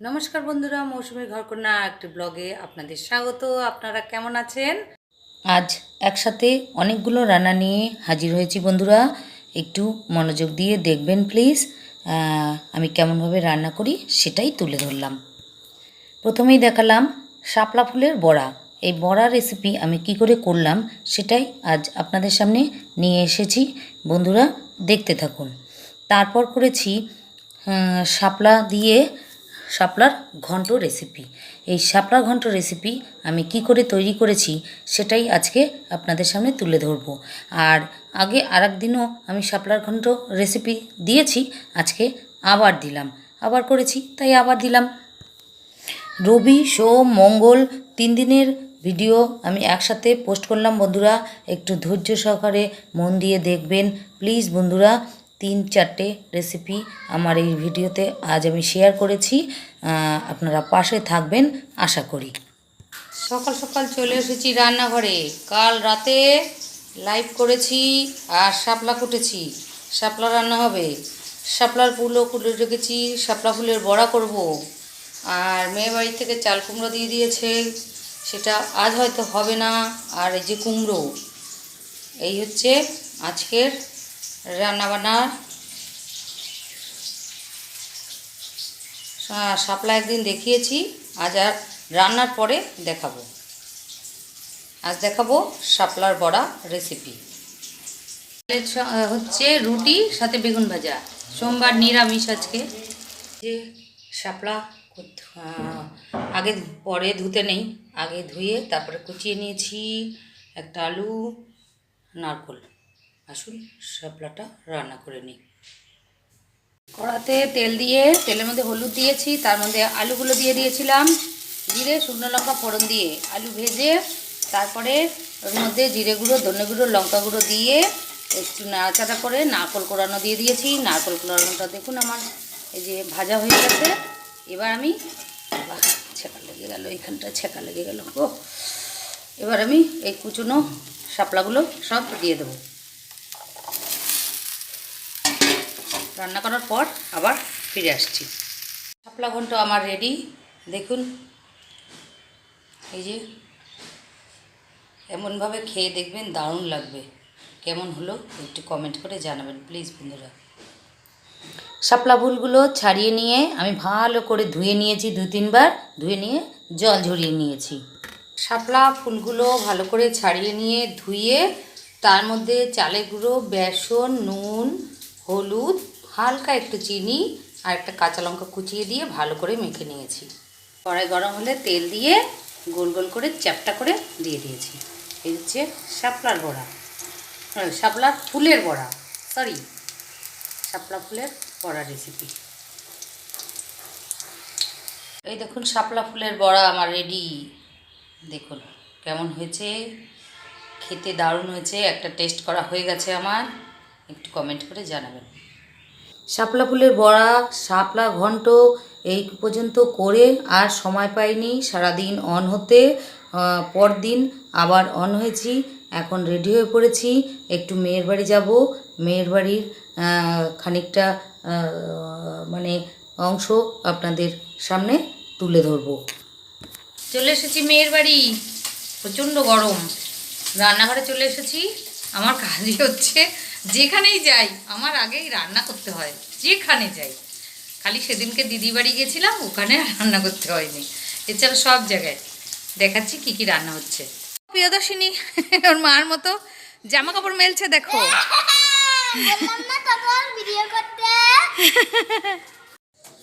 নমস্কার বন্ধুরা মৌসুমী ঘরকন্যা একটি ব্লগে আপনাদের স্বাগত। আপনারা কেমন আছেন? আজ একসাথে অনেকগুলো রান্না নিয়ে হাজির হয়েছি বন্ধুরা। একটু মনোযোগ দিয়ে দেখবেন প্লিজ। আমি কেমনভাবে রান্না করি সেটাই তুলে ধরলাম। প্রথমেই দেখালাম শাপলা ফুলের বড়া। এই বড়া রেসিপি আমি কি করে করলাম সেটাই আজ আপনাদের সামনে নিয়ে এসেছি। বন্ধুরা, দেখতে থাকুন। তারপর করেছি শাপলা দিয়ে শাপলার ঘন্ট রেসিপি এই শাপলা ঘন্ট রেসিপি আমি কি করে তৈরি করেছি সেটাই আজকে আপনাদের সামনে তুলে ধরবো। আর আগে আর একদিনও আমি শাপলার ঘন্ট রেসিপি দিয়েছি, আজকে আবার দিলাম। আবার করেছি, তাই আবার দিলাম। রবি, সোম, মঙ্গল তিন দিনের ভিডিও আমি একসাথে পোস্ট করলাম। বন্ধুরা, একটু ধৈর্য সহকারে মন দিয়ে দেখবেন। প্লিজ বন্ধুরা তিন চারটে রেসিপি আমার এই ভিডিওতে আজ আমি শেয়ার করেছি। আপনারা পাশে থাকবেন, আশা করি। সকাল সকাল চলে এসেছি রান্নাঘরে। কাল রাতে লাইভ করেছি আর শাপলা কুটেছি। শাপলা রান্না হবে। শাপলার ফুলও কুটে রেখেছি, শাপলা ফুলের বড়া করব। আর মেয়ে বাড়ি থেকে চাল কুমড়ো দিয়ে দিয়েছে। সেটা আজ হয়তো হবে না। আর এই যে কুমড়ো, এই হচ্ছে আজকের রান্নাবান্নার শা- শাপলা একদিন দেখিয়েছি, আজ আর রান্নার পরে দেখাবো। আজ দেখাবো শাপলার বড়া রেসিপি হচ্ছে রুটি, সাথে বেগুন ভাজা। সোমবার নিরামিষ আজকে। যে শাপলা আগে পরে ধুতে নেই, আগে ধুয়ে তারপরে কুচিয়ে নিয়েছি একটা আলু, নারকোল। আসুন শাপলাটা রান্না করে নিই। কড়াতে তেল দিয়ে, তেলের মধ্যে হলুদ দিয়েছি, তার মধ্যে আলুগুলো দিয়ে দিয়েছিলাম। জিরে, শুকনো লঙ্কা, ফোড়ন দিয়ে আলু ভেজে, তারপরে ওর মধ্যে জিরে গুঁড়ো, ধনে গুঁড়ো, লঙ্কা গুঁড়ো দিয়ে একটু নাড়াচাড়া করে নারকোল কোড়ানো দিয়ে দিয়েছি। নারকোল কোড়ানোটা দেখুন আমার এই যে ভাজা হয়ে গেছে। এবার আমি ছেঁকা লেগে গেল, এইখানটা ছেঁকা লেগে গেল। ও এবার আমি এই কুচুনো শাপলাগুলো সব দিয়ে দেবো। রান্না করার পর আবার ফিরে আসছি। শাপলা ঘন্ট আমার রেডি দেখুন। এই যে, এমনভাবে খেয়ে দেখবেন দারুণ লাগবে। কেমন হলো একটু কমেন্ট করে জানাবেন প্লিজ বন্ধুরা। শাপলা ফুলগুলো ছাড়িয়ে নিয়ে আমি ভালো করে ধুয়ে নিয়েছি দু তিনবার, ধুয়ে নিয়ে জল ঝরিয়ে নিয়েছি। শাপলা ফুলগুলো ভালো করে ছাড়িয়ে নিয়ে ধুয়ে তার মধ্যে চালের গুঁড়ো, বেসন, নুন, হলুদ হালকা একটু চিনি আর একটা কাঁচা লঙ্কা কুচিয়ে দিয়ে ভালো করে মেখে নিয়েছি। কড়াই গরম হলে তেল দিয়ে গোল গোল করে চ্যাপটা করে দিয়ে দিয়েছি। এই হচ্ছে শাপলার বড়া। শাপলার ফুলের বড়া। সরি শাপলা ফুলের বড়া রেসিপি এই দেখুন, শাপলা ফুলের বড়া আমার রেডি দেখুন, কেমন হয়েছে? খেতে দারুণ হয়েছে। একটা টেস্ট করা হয়ে গেছে আমার। একটু কমেন্ট করে জানাবেন। শাপলা ফুলের বড়া, শাপলা ঘন্ট, এই পর্যন্ত করে আর সময় পাইনি। সারাদিন অন হতে পরদিন আবার অন হয়েছি। এখন রেডি হয়ে পড়েছি। একটু মেয়ের বাড়ি যাব। মেয়ের বাড়ির খানিকটা মানে অংশ আপনাদের সামনে তুলে ধরবো। চলে এসেছি মেয়ের বাড়ি। প্রচণ্ড গরম। রান্নাঘরে চলে এসেছি। আমার কাজই হচ্ছে যেখানেই যাই, আমার আগেই রান্না করতে হয়, যেখানে যাই। খালি সেদিনকে দিদি বাড়ি গেছিলাম, ওখানে রান্না করতে হয়নি। এছাড়া সব জায়গায়। দেখাচ্ছি কি কি রান্না হচ্ছে। প্রিয়দর্শিনী, ওর মার মতো জামা কাপড় মেলছে, দেখো।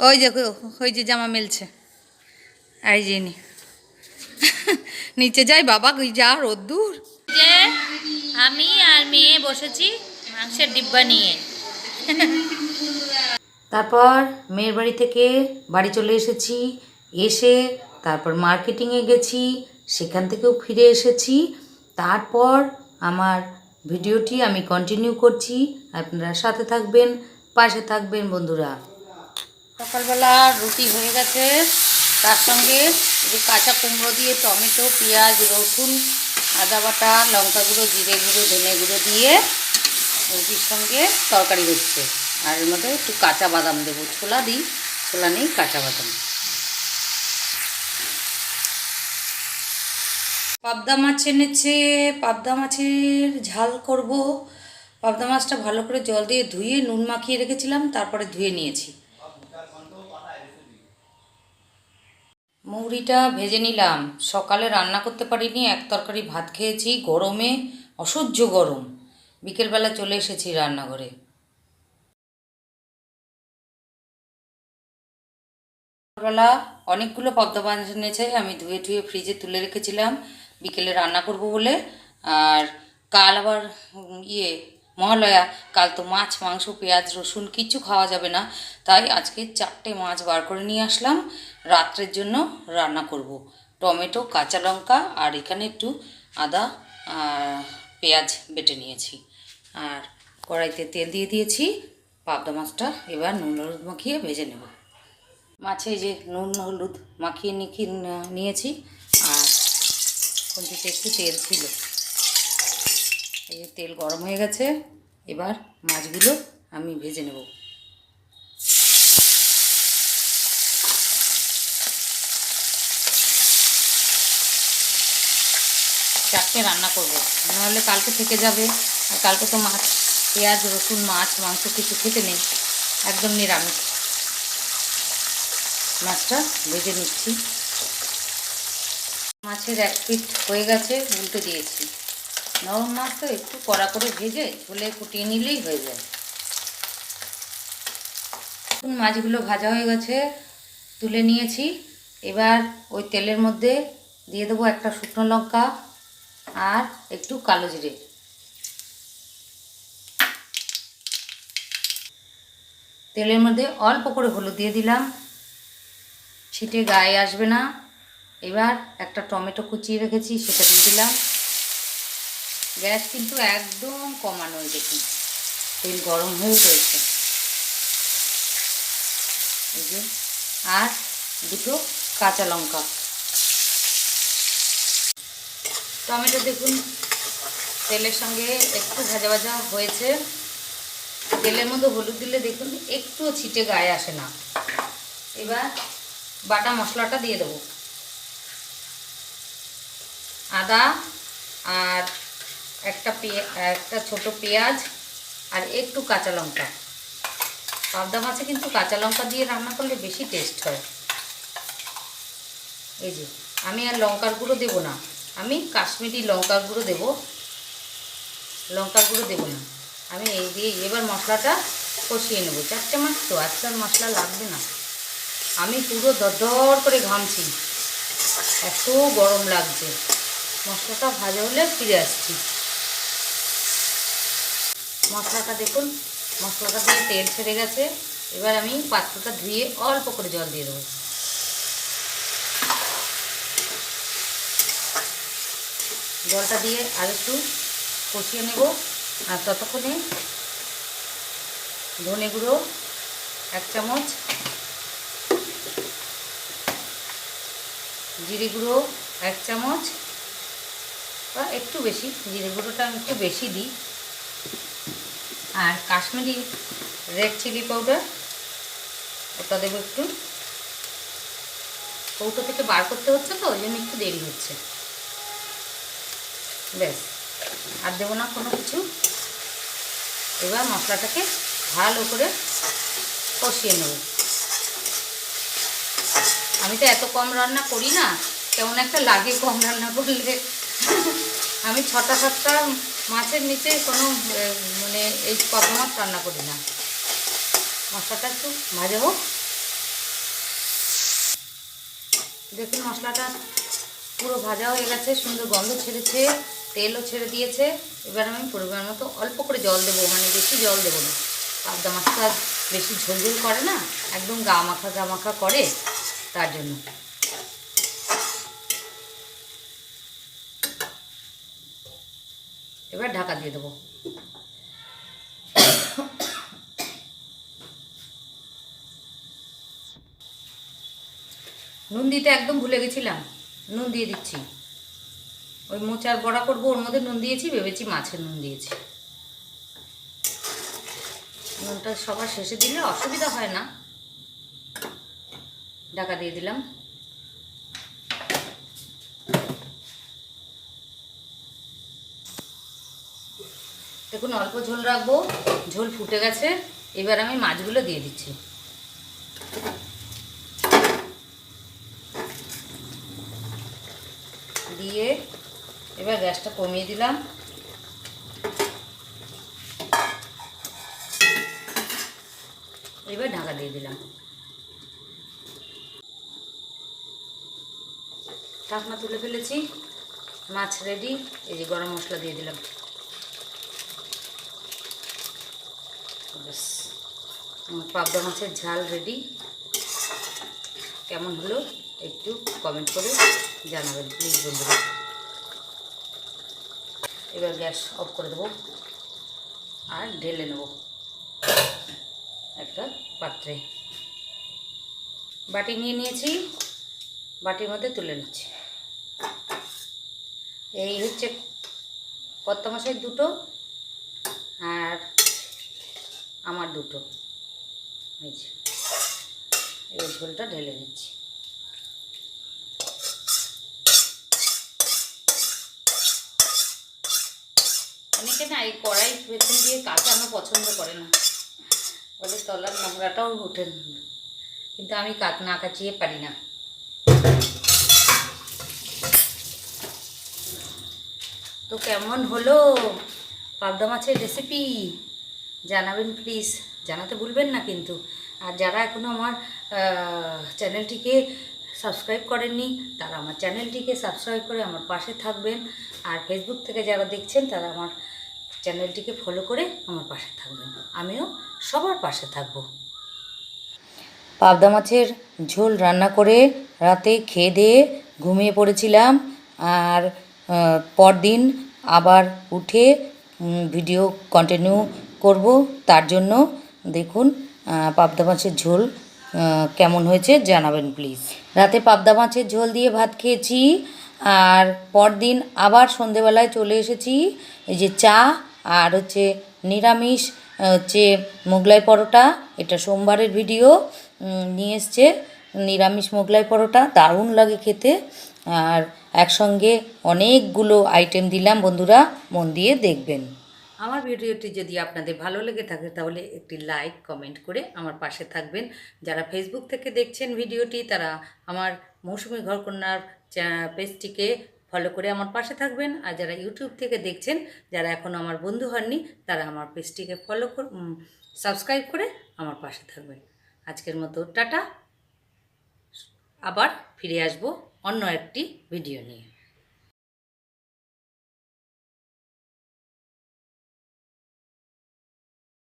ওই দেখো, ওই যে জামা মেলছে। এই যে নিচে যাই, বাবা যা রোদ্দুর। আমি আর মেয়ে বসেছি মাংসের ডিব্বা নিয়ে। তারপর মেয়ের বাড়ি থেকে বাড়ি চলে এসেছি। এসে তারপর মার্কেটিংয়ে গেছি সেখান থেকেও ফিরে এসেছি। তারপর আমার ভিডিওটি আমি কন্টিনিউ করছি। আপনারা সাথে থাকবেন পাশে থাকবেন বন্ধুরা। সকালবেলা রুটি হয়ে গেছে। তার সঙ্গে যে কাঁচা কুমড়ো দিয়ে টমেটো পেঁয়াজ রসুন আদা বাটা লঙ্কা গুঁড়ো জিরে গুঁড়ো ধনে গুঁড়ো দিয়ে মুরগির সঙ্গে তরকারি হচ্ছে। আর এর মধ্যে একটু কাঁচা বাদাম দেবো। ছোলা দিই, ছোলা নেই, কাঁচা বাদাম। পাবদা মাছ এনেছে, পাবদা মাছের ঝাল করব। পাবদা মাছটা ভালো করে জল দিয়ে ধুয়ে নুন মাখিয়ে রেখেছিলাম, তারপরে ধুয়ে নিয়েছি। মৌরিটা ভেজে নিলাম। সকালে রান্না করতে পারিনি, এক তরকারি ভাত খেয়েছি, গরমে, অসহ্য গরম। বিকেলবেলা চলে এসেছি রান্নাঘরে। সকালবেলা অনেকগুলো পদ্ম মাছ এনেছে, আমি ধুয়ে ধুয়ে ফ্রিজে তুলে রেখেছিলাম। বিকেলে রান্না করব বলে। আর কাল আবার ইয়ে মহালয়া, কাল তো মাছ, মাংস, পেঁয়াজ, রসুন কিছু খাওয়া যাবে না। তাই আজকে চারটে মাছ বার করে নিয়ে আসলাম। রাত্রের জন্য রান্না করব। টমেটো, কাঁচা লঙ্কা আর এখানে একটু আদা পেঁয়াজ বেটে নিয়েছি। আর কড়াইতে তেল দিয়ে দিয়েছি, পাবদা মাছটা এবার নুন হলুদ মাখিয়ে ভেজে নেব। মাছে যে নুন হলুদ মাখিয়ে নিখিয়ে নিয়েছি, আর খুঁজিতে একটু তেল ছিল। এই তেল গরম হয়ে গেছে, এবার মাছগুলো আমি ভেজে নেব। চারটে রান্না করব। নাহলে কালকে থেকে যাবে। আর কালকে তো মাছ, পেঁয়াজ, রসুন, মাছ, মাংস কিছু খেতে নেই। একদম নিরামিষ। মাছটা ভেজে নিচ্ছি। মাছের এক পিঠ হয়ে গেছে, উল্টে দিয়েছি। নরম মাছ তো একটু কড়া করে ভেজে ঝোলে ফুটিয়ে নিলেই হয়ে যায়। মাছগুলো ভাজা হয়ে গেছে, তুলে নিয়েছি। এবার ওই তেলের মধ্যে দিয়ে দেবো একটা শুকনো লঙ্কা। আর একটু কালো জিরে। তেলের মধ্যে অল্প করে হলুদ দিয়ে দিলাম। ছিটে গায়ে আসবে না। এবার একটা টমেটো কুচিয়ে রেখেছি, সেটা দিয়ে দিলাম। গ্যাস কিন্তু একদম কমানো এই দেখুন, তেল গরম হয়ে রয়েছে আর দুটো কাঁচা লঙ্কা। টমেটো দেখুন, তেলের সঙ্গে একটু ভাজা ভাজা হয়েছে। তেলের মধ্যে হলুদ দিলে দেখুন একটুও ছিটে গায়ে আসে না। এবার বাটা মশলাটা দিয়ে দেবো। আদা আর একটা একটা ছোট পেঁয়াজ আর একটু কাঁচা লঙ্কা। পাবদা মাছে কিন্তু কাঁচা লঙ্কা দিয়ে রান্না করলে বেশি টেস্ট হয়। এই যে, আমি আর লঙ্কার গুঁড়ো দেবো না। আমি কাশ্মীরি লঙ্কা গুঁড়ো দেবো। লঙ্কা গুঁড়ো দেবো না। আমি এই দিয়ে এবার মশলাটা কষিয়ে নেব। চারটে মাছ তো আজকাল মশলা লাগবে না। আমি পুরো দরদর করে ঘামছি। এত গরম লাগছে। মশলাটা ভাজা হলে ফিরে আসছি। মশলাটা দেখুন, মশলাটা দিয়ে তেল ছেড়ে গেছে। এবার আমি পাত্রটা ধুয়ে অল্প করে জল দিয়ে দেবো। জলটা দিয়ে আর একটু কষিয়ে নেব। আর ততক্ষণে ধনে গুঁড়ো এক চামচ, জিরে গুঁড়ো এক চামচ, বা একটু বেশি, জিরে গুঁড়োটা আমি একটু বেশি দিই। আর কাশ্মীরি রেড চিলি পাউডার, ওটা দেবো একটু। কৌটো থেকে বার করতে হচ্ছে তো, ওই জন্য একটু দেরি হচ্ছে। ব্যাস। আর দেবো না কোনো কিছু। এবার মশলাটাকে ভালো করে কষিয়ে নেব। আমি তো এত কম রান্না করি না, কেমন একটা লাগে কম রান্না করলে। আমি ছটা সাতটা মাছের নিচে কোনো মানে এই কত মাছ রান্না করি না। মশলাটা একটু ভাজা হোক। দেখুন মশলাটা পুরো ভাজা হয়ে গেছে, সুন্দর গন্ধ ছেড়েছে। তেলও ছেড়ে দিয়েছে। এবার আমি পরিমাণ মতো অল্প করে জল দেবো মানে বেশি জল দেবো না। পাবদা মাছটা বেশি ঝোল ঝোল করে না, একদম গা মাখা গা মাখা করে তার জন্য। এবার ঢাকা দিয়ে দেবো। নুন দিতে একদম ভুলে গেছিলাম। নুন দিয়ে দিচ্ছি। ওই মোচার বড়া করব, ওর মধ্যে নুন দিয়েছি, ভেবেছি মাছের নুন দিয়েছি। নুনটা সবার শেষে দিলে অসুবিধা হয় না। ঢাকা দিয়ে দিলাম। দেখুন, অল্প ঝোল রাখব, ঝোল ফুটে গেছে, এবার আমি মাছগুলো দিয়ে দিচ্ছি। দিয়ে এবার গ্যাসটা কমিয়ে দিলাম। এবার ঢাকা দিয়ে দিলাম। ঢাকনা তুলে ফেলেছি, মাছ রেডি এই যে গরম মশলা দিয়ে দিলাম। পাবদা মাছের ঝাল রেডি কেমন হলো একটু কমেন্ট করে জানাবেন প্লিজ বন্ধুরা। এবার গ্যাস অফ করে দেবো। আর ঢেলে নেব একটা পাত্রে। বাটি নিয়ে নিয়েছি, বাটির মধ্যে তুলে নিচ্ছি। এই হচ্ছে কত্তা মাসের দুটো আর আমার দুটো। এই ঝোলটা ঢেলে নিচ্ছি। অনেকে না এই কড়াই পেছন দিয়ে কাঁচানো পছন্দ করে না। বলে তলার নোংরাটাও না। কিন্তু আমি কাক না কাচিয়ে পারি না। তো কেমন হলো পাবদা মাছের রেসিপি জানাবেন প্লিজ জানাতে ভুলবেন না কিন্তু। আর যারা এখনও আমার চ্যানেলটিকে সাবস্ক্রাইব করেননি, তারা আমার চ্যানেলটিকে সাবস্ক্রাইব করে আমার পাশে থাকবেন। আর ফেসবুক থেকে যারা দেখছেন, তারা আমার চ্যানেলটিকে ফলো করে আমার পাশে থাকবেন। আমিও সবার পাশে থাকব। পাবদা মাছের ঝোল রান্না করে রাতে খেয়ে দিয়ে ঘুমিয়ে পড়েছিলাম আর পরদিন আবার উঠে ভিডিও কন্টিনিউ করব। তার জন্য দেখুন পাবদা মাছের ঝোল কেমন হয়েছে জানাবেন প্লিজ রাতে পাবদা মাছের ঝোল দিয়ে ভাত খেয়েছি আর পরদিন আবার সন্ধেবেলায় চলে এসেছি। এই যে চা আর হচ্ছে নিরামিষ হচ্ছে মোগলাই পরোটা, এটা সোমবারের ভিডিও নিয়ে এসছে নিরামিষ মোগলাই পরোটা, দারুণ লাগে খেতে। আর একসঙ্গে অনেকগুলো আইটেম দিলাম বন্ধুরা, মন দিয়ে দেখবেন। আমার ভিডিওটি যদি আপনাদের ভালো লেগে থাকে তাহলে একটি লাইক কমেন্ট করে আমার পাশে থাকবেন। যারা ফেসবুক থেকে দেখছেন ভিডিওটি তারা আমার মৌসুমি ঘরকন্যার পেজটিকে ফলো করে আমার পাশে থাকবেন। আর যারা ইউটিউব থেকে দেখছেন, যারা এখনও আমার বন্ধু হননি, তারা আমার পেজটিকে ফলো কর সাবস্ক্রাইব করে আমার পাশে থাকবেন। আজকের মতো টাটা। আবার ফিরে আসব অন্য একটি ভিডিও নিয়ে।